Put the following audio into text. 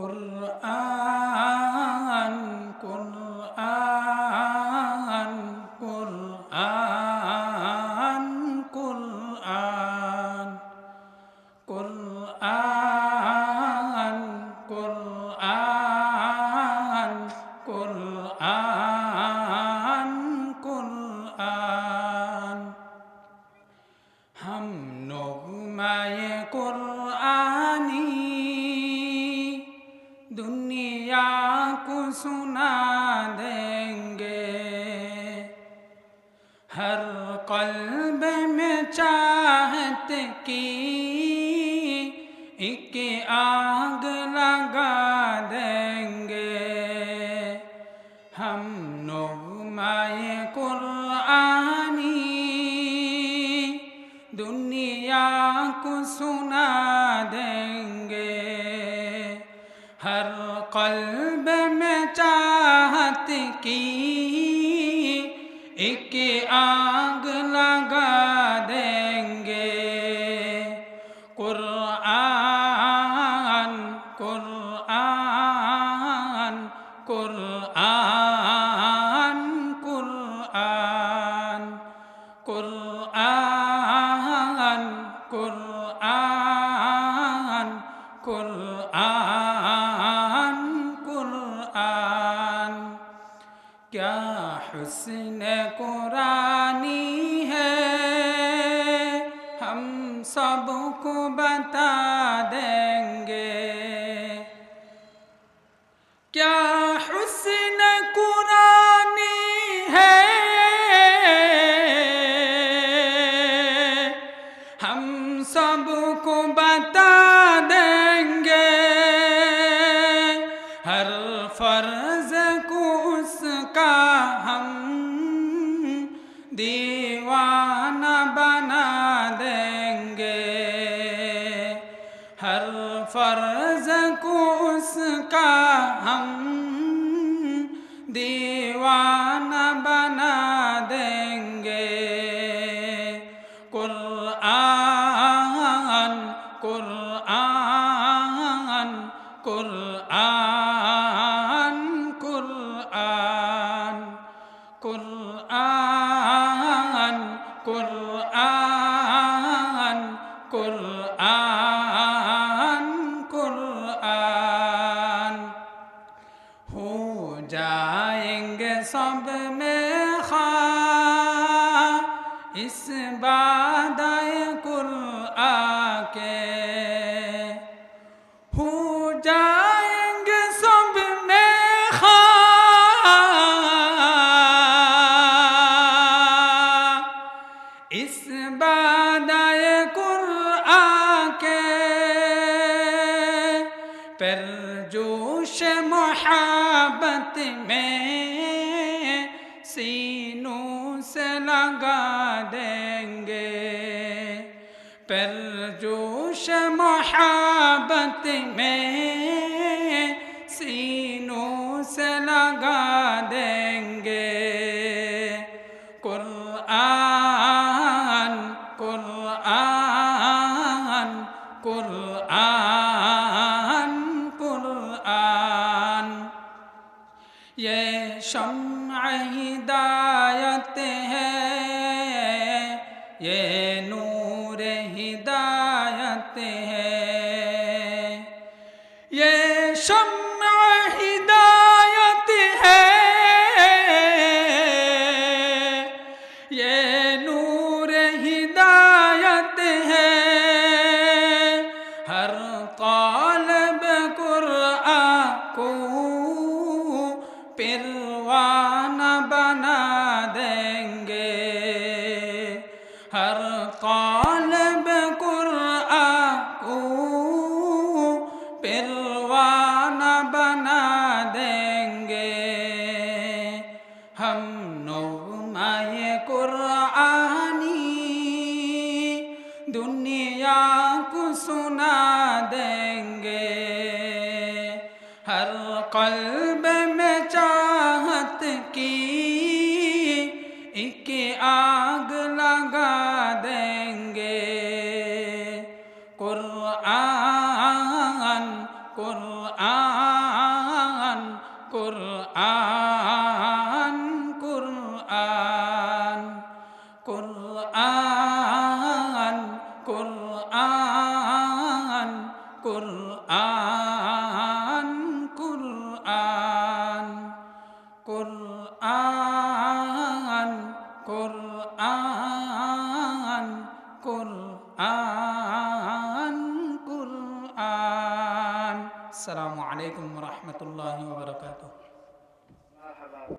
قرآن दुनिया को सुना देंगे। हर कल्ब में चाहत की एक आग लगा देंगे। हम नगमाए कुरआनी दुनिया को सुना में चाहत की एक आग लगा देंगे कुरान कुरान कुरान कुरान कुरान कुरान क्या हुस्न कुरानी है? हम सबको बता देंगे। क्या हुस्न कुरानी है? हम सबको बता দিন जाएंगे सब में खा इस बादाए कुरआ के हो जाएंगे सब में खा इस बादाए मोहब्बत में सीनों से लगा देंगे कुरआन कुरआन कुरआन कुरआन ये शम्अ हिदायत है ये नूर हिदायत है some सुना देंगे। हर कल्ब में चाहत की एक आग लगा देंगे। कुरआन कुरआन कुरआन कुरआन। কুরআন কুরআন কুরআন কুরআন কুরআন কুরআন। আসসালামু আলাইকুম রহমতুল্লাহ বারকাতুহ।